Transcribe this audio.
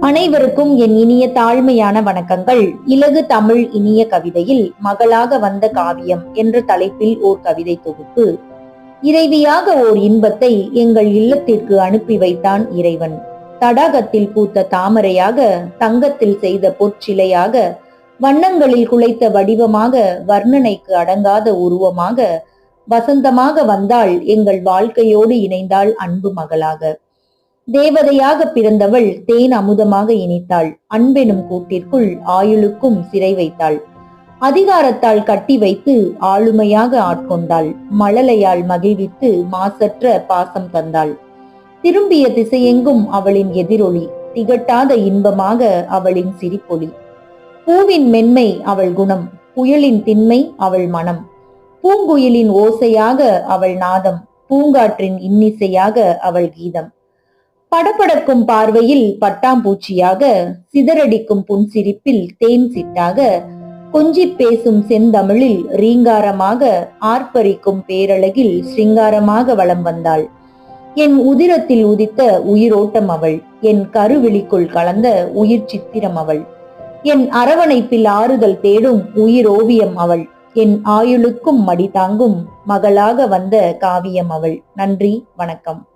அனைவருக்கும் என் இனிய தாழ்மையான வணக்கங்கள். இலகு தமிழ் இனிய கவிதையில் மகளாக வந்த காவியம் என்ற தலைப்பில் ஓர் கவிதை தொகுப்பு. இறைவியாக ஓர் இன்பத்தை எங்கள் இல்லத்திற்கு அனுப்பி வைத்தான் இறைவன். தடாகத்தில் பூத்த தாமரையாக தங்கத்தில் செய்த பொற்சிலையாக வண்ணங்களில் குலைத்த வடிவமாக வர்ணனைக்கு அடங்காத உருவமாக வசந்தமாக வந்தால் எங்கள் வாழ்க்கையோடு இணைந்தாள் அன்பு மகளாக. தேவதையாக பிறந்தவள் தேன் அமுதமாக இனித்தாள் அன்பெனும் கூட்டிற்குள் ஆயுளுக்கும் சிறை வைத்தாள். அதிகாரத்தால் கட்டி வைத்து ஆளுமையாக ஆட்கொண்டாள். மழலையால் மகிழ்வித்து மாசற்ற பாசம் தந்தாள். திரும்பிய திசையெங்கும் அவளின் எதிரொலி திகட்டாத இன்பமாக அவளின் சிரிப்பொலி. பூவின் மென்மை அவள் குணம் புயலின் திண்மை அவள் மனம். பூங்குயிலின் ஓசையாக அவள் நாதம் பூங்காற்றின் இன்னிசையாக அவள் கீதம். படபடக்கும் பார்வையில் பட்டாம்பூச்சியாக சிதறடிக்கும் புன்சிரிப்பில் தேன் சிட்டாக கொஞ்சிப் பேசும் செந்தமிழில் ரீங்காரமாக ஆர்ப்பரிக்கும் பேரழகில் சிங்காரமாக வலம் வந்தாள். என் உதிரத்தில் உதித்த உயிரோட்டம் அவள். என் கருவிழிக்குள் கலந்த உயிர் சித்திரம் அவள். என் அரவணைப்பில் ஆறுதல் தேடும் உயிரோவியம் அவள். என் ஆயுளுக்கும் மடி தாங்கும் மகளாக வந்த காவியம் அவள். நன்றி வணக்கம்.